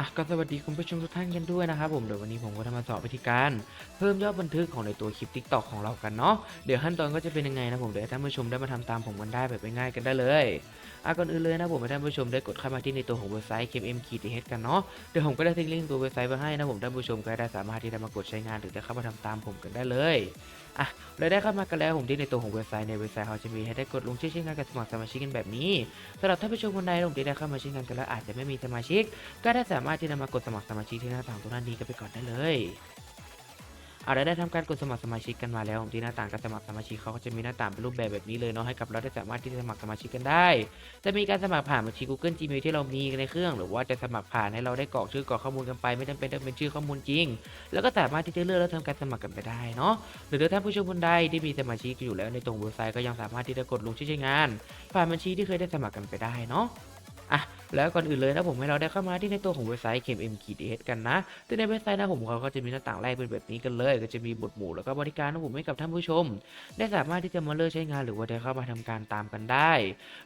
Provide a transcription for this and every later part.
อะก็สวัสดีคุณผู้ชมทุกท่านกันด้วยนะครับผมเดี๋ยววันนี้ผมก็จะมาสอนวิธีการ เพิ่มยอดบันทึกของในตัวคลิปทิกตอกของเรากันเนาะเดี๋ยวขั้นตอนก็จะเป็นยังไงนะผมเดี๋ยวท่านผู้ชมได้มาทำตามผมกันได้แบบง่ายๆกันได้เลยอะก่อนอื่นเลยนะผมให้ท่านผู้ชมได้กดเข้ามาที่ในตัวของเว็บไซต์ KM k t h กันเนาะเดี๋ยวผมก็ได้ทิ้งลิงก์ตัวเว็บไซต์ไว้ให้นะผมท่านผู้ชมก็ได้สามารถที่จะมากดใช้งานหรือจะเข้ามาทำตามผมกันได้เลยอะเราได้เข้ามากันแล้วผมที่ในตัวของเว็บไซต์ในเว็บไซต์เขาจะมีให้ได้กดลงชื่อใช้งานกับสมัครสมาชิกกันแบบนี้สำหรับท่านผู้ชมคนใดผมที่ได้เข้ามาใช้งานกันแล้วอาจจะไม่มีสมาชิก ก็ได้สามารถที่จะมากดสมัครสมาชิกที่หน้าต่างตรงด้นนี้กันไปก่อนได้เลย อาละได้ทำการกดสมัครสมาชิกกันมาแล้วผมที่หน้าต่างการสมัครสมาชิกเขาก็จะมีหน้าต่างเป็นรูปแบบแบบนี้เลยเนาะให้กับเราได้สามารถที่จะสมัครสมาชิกกันได้ จะมีการสมัครผ่านบัญชี Google Gmail ที่เรามีในเครื่อง หรือว่าจะสมัครผ่านให้เราได้กรอกชื่อกรอกข้อมูลกันไป ไม่จำเป็นต้องเป็นชื่อข้อมูลจริง แล้วก็สามารถที่จะเลือกแล้วทำการสมัครกันไปได้เนาะหรือถ้าผู้ชมคนใดที่มีสมาชิกอยู่แล้วในตรงเว็บไซต์ก็ยังสามารถที่จะกดลงชื่อใช้งาน ผ่านบัญชีที่เคยได้สมัครกันไปได้เนาะอะ แล้วก่อนอื่นเลยนะผมให้เราได้เข้ามาที่ในตัวของเว็บไซต์ KM k d h กันนะซึ่งในเว็บไซต์นะผมเขาก็จะมีหน้าต่างแรกเป็นแบบนี้กันเลย ก็จะมีบทหมู่แล้วก็บริการนะผมให้กับท่านผู้ชม ได้สามารถที่จะมาเลือกใช้งานหรือว่าได้เข้ามาทำการตามกันได้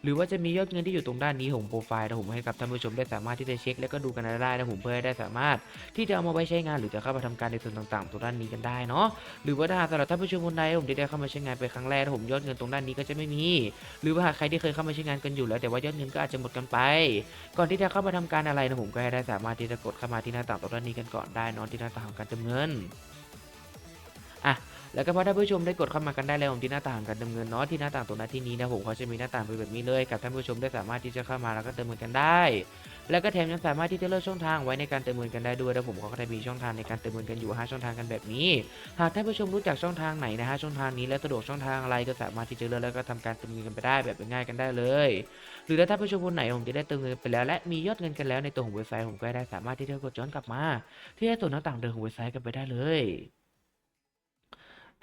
หรือว่าจะมียอดเงินที่อยู่ตรงด้านนี้ของโปรไฟล์นะผมให้กับท่านผู้ชมได้สามารถที่จะเช็ค แล้วก็ดูกันได้นะผมเพื่อให้ได้สามารถที่จะเอามาไว้ใช้งานหรือจะเข้ามาทำการในส่วนต่างๆตรงด้านนี้กันได้เนาะหรือว่าถ้าหากสำหรับท่านผู้ชมคนใดผมที่ได้เข้ามาใช้งานไปครั้งแรกผมยอดเงินตรงด้านนี้ก็จะไม่มี หรือว่าใครที่เคยเข้ามาใช้งานกันอยู่แล้วแต่ว่ายอดเงินก็อาจจะหมดกันไปก่อนที่จะเข้ามาทำการอะไรนะผมก็ให้ได้สามารถที่จะกดเข้ามาที่หน้าต่างตรงด้านนี้กันก่อนได้นอนที่หน้าต่างการจำเงินอะแล้วก็พอท่านผู้ชมได้กดเข้ามากันได้แล้วผมที่หน้าต่างการดำเงินเนาะที่หน้าต่างตรงหน้าที่นี้นะผมเขาจะมีหน้าต่างเป็นแบบนี้เลยกับท่านผู้ชมได้สามารถที่จะเข้ามาแล้วก็เติมเงินกันได้ แล้วก็แถมยังสามารถที่จะเลือกช่องทางไว้ในการเติมเงินกันได้ด้วยแล้วผมเขาก็ได้มีช่องทางในการเติมเงินกันอยู่ 5 ช่องทางกันแบบนี้ หากท่านผู้ชมรู้จักช่องทางไหนนะฮะช่องทางนี้และสะดวกช่องทางอะไรก็สามารถที่จะเลือกแล้วก็ทำการเติมเงินกันไปได้แบบง่ายกันได้เลย หรือถ้าท่านผู้ชมคนไหนผมจะได้เติมเงินไปแล้ว และมียอดเงินกันแล้วในตัวของเว็บไซต์ผมก็ได้สามารถที่จะกดย้อนกลับมา ที่ส่วนต่างเดิมของเว็บไซต์กันไปได้เลย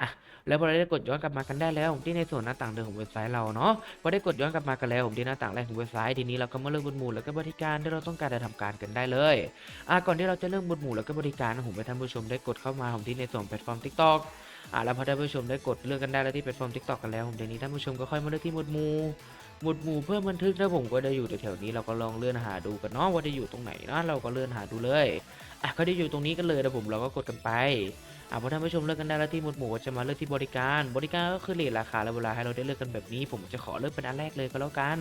อะแล้วพอเราได้กดย้อนกลับมากันได้แล้วที่ในส่วนหน้าต่างเดิมของเว็บไซต์เราเนาะพอได้กดย้อนกลับมากันแล้วผมที่หน้าต่างแรกของเว็บไซต์ทีนี้เราก็มาเลือกบทหมู่แล้วก็บริการที่เราต้องการจะทำการกันได้เลยอะก่อนที่เราจะเริ่มบทหมู่แล้วก็บริการผมให้ท่านผู้ชมได้กดเข้ามาผมที่ในส่วนแพลตฟอร์ม TikTok อะแล้วพอท่านผู้ชมได้กดเลือกกันได้แล้วที่แพลตฟอร์ม TikTok กันแล้วผมทีนี้ท่านผู้ชมก็ค่อยมาเลือกที่หมวดหมู่หมวดหมู่เพื่อบันทึกถ้าผมก็ได้อยู่แถวๆนี้เราก็ลองเลื่อนหาดูกันเนาะว่าได้อยู่ตรงไหนนะเราก็เลื่อนหาดูเลยอะก็ได้อยู่ตรงนี้กันเลยนะผมเราก็กดกันไป อะพอท่านผู้ชมเลือกกันได้แล้วที่หมวดหมู่จะมาเลือกที่บริการ บริการก็คือเรทราคาและเวลาให้เราได้เลือกกันแบบนี้ ผมจะขอเลือกเป็นอันแรกเลยก็แล้วกัน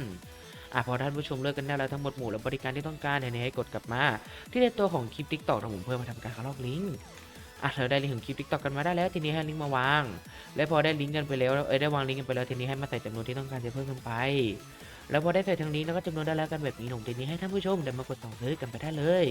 อะพอท่านผู้ชมเลือกกันได้แล้วทั้งหมวดหมู่และบริการที่ต้องการเนี่ยให้กดกลับมา ที่ในตัวของคลิป TikTok นะผมเพื่อมาทำการคัดลอกลิงก์อะเราได้ลิงก์ของคลิป TikTok กันมาได้แล้วทีนี้ให้ลิงก์มาวาง และพอได้ลิงก์กันไปแล้วเอ้ยได้วางลิงก์กันไปแล้วทีนี้ให้มาใส่จำนวนที่ต้องการจะเพิ่มกันไป แล้วพอได้ใส่ทางนี้แล้วก็จำนวนได้แล้วกันแบบนี้ลงทีนี้ให้ท่านผู้ชมเดี๋ยวมากดสั่งซื้อกันไปได้เลย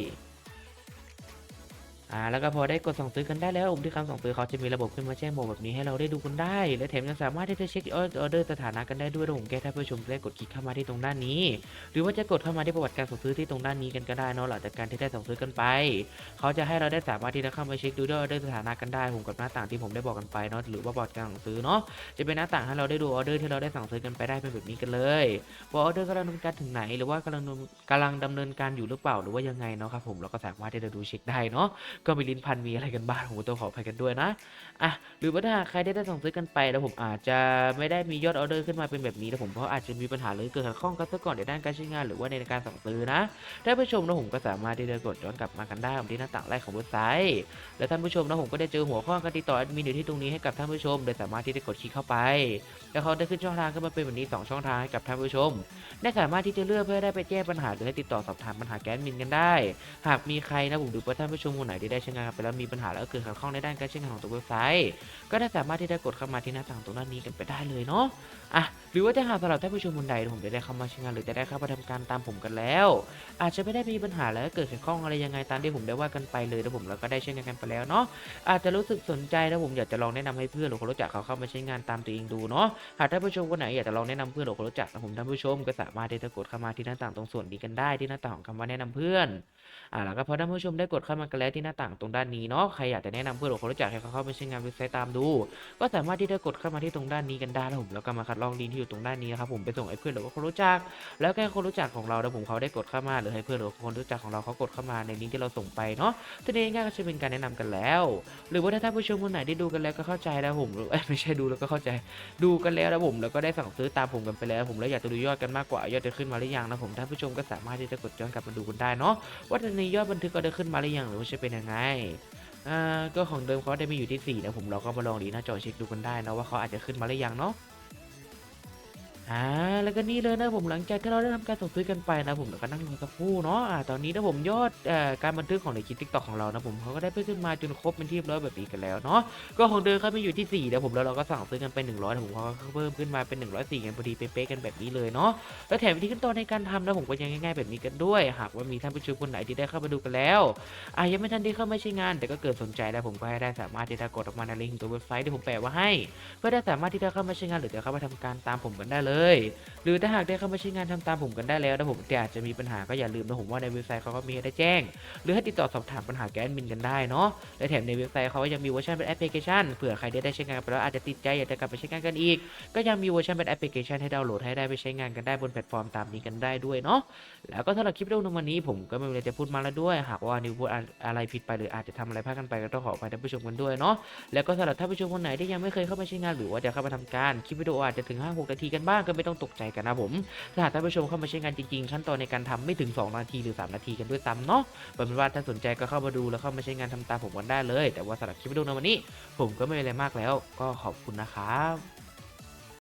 อ่าแล้วก็พอได้กดสั่งซื้อกันได้แล้วผมที่คำสั่งซื้อเขาจะมีระบบขึ้นมาแจ้งบอกแบบนี้ให้เราได้ดูกันได้ และแถมยังสามารถที่จะเช็คออเดอร์สถานะกันได้ด้วยนะผมแก้ท่านผู้ชมได้กดคลิกเข้ามาที่ตรงด้านนี้ หรือว่าจะกดเข้ามาที่ประวัติการสั่งซื้อที่ตรงด้านนี้กันก็ได้นาะหลังจากการที่ได้สั่งซื้อกันไป เขาจะให้เราได้สามารถที่จะเข้ามาเช็คดูออเดอร์สถานะกันได้ผมกับหน้าต่างที่ผมได้บอกกันไปเนาะหรือว่าประวัติการสั่งซื้อเนาะจะเป็นหน้าต่างให้เราได้ดูออเดอร์ที่เราได้สั่งซื้อกันไปได้เป็นแบบนี้กันเลยว่าออเดอร์กำลังดำเนินการถึงไหน หรือว่ากำลังกำลังดำเนินการอยู่หรือเปล่าหรือว่ายังไงเนาะครับผมเราก็สามารถที่จะดูเช็คได้เนาะก็มีลิ้นพันมีอะไรกันบ้างผมต้องขออภัยกันด้วยนะอะหรือว่าถ้าใครได้ได้สั่งซื้อกันไปแล้วผมอาจจะไม่ได้มียอดออเดอร์ขึ้นมาเป็นแบบนี้แล้วผมเพราะอาจจะมีปัญหาหรือเกิดขัดข้องกันซะก่อนในด้านการใช้งานหรือว่าในการสั่งซื้อนะท่านผู้ชมนะผมก็สามารถที่จะกดย้อนกลับมากันได้ที่หน้าต่างแรกของเว็บไซต์และท่านผู้ชมนะผมก็ได้เจอหัวข้อการติดต่อแอดมินอยู่ที่ตรงนี้ให้กับท่านผู้ชม โดยสามารถที่จะกดคลิกเข้าไป แล้วเขาได้ขึ้นช่องทางขึ้นมาเป็นแบบนี้ 2 ช่องทางให้กับท่านผู้ชม ได้สามารถที่จะเลือกเพื่อได้ไปแก้ปัญหาหรือให้ติดต่อสอบถามปัญหาแกนมินกันได้ หากมีใครนะผมหรือว่าท่านผู้ชมคนไหนที่ได้ใช้งานไปแล้วมีปัญหาแล้วก็เกิดขัดข้องในด้านการใช้งานของตัวเว็บไซต์ ก็ได้สามารถที่จะกดเข้ามาที่หน้าต่างตรงด้านนี้กันไปได้เลยเนาะอะหรือว่าถ้าหากสำหรับท่านผู้ชมคนใดผมจะได้เข้ามาใช้งานหรือจะได้เข้ามาทำการตามผมกันแล้ว อาจจะไม่ได้มีปัญหาแล้วก็เกิดขัดข้องอะไรยังไงตามที่ผมได้ว่ากันไปเลยนะผมแล้วก็ได้ใช้งานกันไปแล้วเนาะอาจจะรู้สึกสนใจนะผมอยากจะลองแนะนำให้เพื่อนหรือคนรู้จักเขาเข้ามาใช้งานตามตัวเองดูเนาะหากท่านผู้ชมคนไหนอยากจะลองแนะนำเพื่อนหรือคนรู้จักนะผมท่านผู้ชมก็สามารถที่จะกดเข้ามาที่หน้าต่างตรงส่วนนี้กันได้ที่หน้าต่างของคำว่าแนะนำเพื่อนอ่าแล้วก็พอท่านผู้ชมได้กดเข้ามากันแล้วที่หน้าต่างตรงด้านนี้เนาะใครอยากจะแนะนำเพื่อนหรือคนรู้จักให้เขาเข้ามาใช้งานเว็บไซต์ตามดู ก็สามารถที่จะกดเข้ามาที่ตรงด้านนี้กันได้นะผมแล้วก็มาคัดลอกลิงก์ที่อยู่ตรงด้านนี้นะครับผมไปส่งให้เพื่อนหรือว่าคนรู้จัก แล้วก็ให้คนรู้จักของเราแล้วผมเขาได้กดเข้ามาหรือให้เพื่อนหรือคนรู้จักของเราเขากดเข้ามาในลิงก์ที่เราส่งไปเนาะทีนี้ง่ายก็จะเป็นการแนะนำกันแล้ว หรือว่าถ้าท่านผู้ชมคนไหนได้ดูกันแล้วก็เข้าใจแล้วผมไม่ใช่ดูแล้วก็เข้าใจดูกันแล้วนะผมแล้วก็ได้สั่งซื้อตามผมกันไปแล้ว ผมแล้วอยากจะดูยอดกันมากกว่ายอดจะขึ้นมาหรือยังนะผมท่านผู้ชมก็สามารถที่จะกดย้อนกลับมาดูกันได้เนาะว่าในนี้ยอดบันทึกก็ได้ขึ้นมาหรือยังหรือว่าจะเป็นยังไงอ่าก็ของเดิมเขาได้มีอยู่ที่ 4 นะผมเราก็มาลองดีหน้าจอเช็คดูกันได้นะว่าเขาอาจจะขึ้นมาหรือยังเนาะ อ่าแล้วก็นี่เลยนะผมหลังจากที่เราได้ทำการส่งซื้อกันไปนะผมเดี๋ยวก็นั่งรอสักครู่เนาะอ่าตอนนี้นะผมยอดเอ่อการบันทึกของในคลิปทิกตอกของเรานะผมเขาก็ได้เพิ่มขึ้นมาจนครบเป็นที่เรียบร้อยแบบนี้กันแล้วเนาะก็ของเดิมเขาไม่อยู่ที่4นะผมแล้วเราก็สั่งซื้อกันไป 100นะผมเขาก็เพิ่มขึ้นมาเป็น 104กันพอดีเป๊ะๆกันแบบนี้เลยเนาะแล้วแถมวิธีขั้นตอนในการทำนะผมก็ยังง่ายๆแบบนี้กันด้วย หากว่ามีท่านผู้ชมคนไหนที่ได้เข้ามาดูกันแล้วอะยังไม่ทันได้เข้ามาใช้งาน แต่ก็เกิดสนใจแล้วผมก็ให้ได้สามารถที่จะกดออกมาในลิงก์ตัวเว็บไซต์ที่ผมแปะไว้ให้ เพื่อได้สามารถที่จะเข้ามาใช้งานหรือจะเข้ามาทำการตามผมกันได้เลยหรือถ้าหากได้เข้ามาใช้งานทำตามผมกันได้แล้วนะผมแต่อาจจะมีปัญหาก็อย่าลืมนะผมว่าในเว็บไซต์เขาก็มีให้ได้แจ้ง หรือให้ติดต่อสอบถามปัญหาแกแอดมินกันได้เนาะและแถมในเว็บไซต์เขาก็ยังมีเวอร์ชันเป็นแอปพลิเคชันเผื่อใครได้ได้ใช้งานไปแล้วอาจจะติดใจอยากจะกลับไปใช้งานกันอีก ก็ยังมีเวอร์ชันเป็นแอปพลิเคชันให้ดาวน์โหลดให้ได้ไปใช้งานกันได้บนแพลตฟอร์มตามนี้กันได้ด้วยเนาะแล้วก็สำหรับคลิปวิดีโอในวันนี้ผมก็ไม่มีอะไรจะพูดมาแล้วด้วย หากว่านิวพูดอะไรผิดไปหรืออาจจะทำอะไรพลาดกันไปก็ต้องขออภัยท่านผู้ชมกันด้วยเนาะแล้วก็สำหรับท่านผู้ชมคนไหนที่ยังไม่เคยเข้ามาใช้งานหรือว่าจะเข้ามาทำการคลิปวิดีโออาจจะถึง5-6นาทีกันบ้างก็ไม่ต้องตกใจกันนะผมถ้าหากท่านผู้ชมเข้ามาใช้งานจริงๆ ขั้นตอนในการทำไม่ถึง 2 นาทีหรือ 3 นาทีกันด้วยซ้ำเนาะเป็นว่าถ้าสนใจก็เข้ามาดูแล้วเข้ามาใช้งานทำตามผมกันได้เลย แต่ว่าสำหรับคลิปวิดีโอในวันนี้ ผมก็ไม่มีอะไรมากแล้ว ก็ขอบคุณนะครับ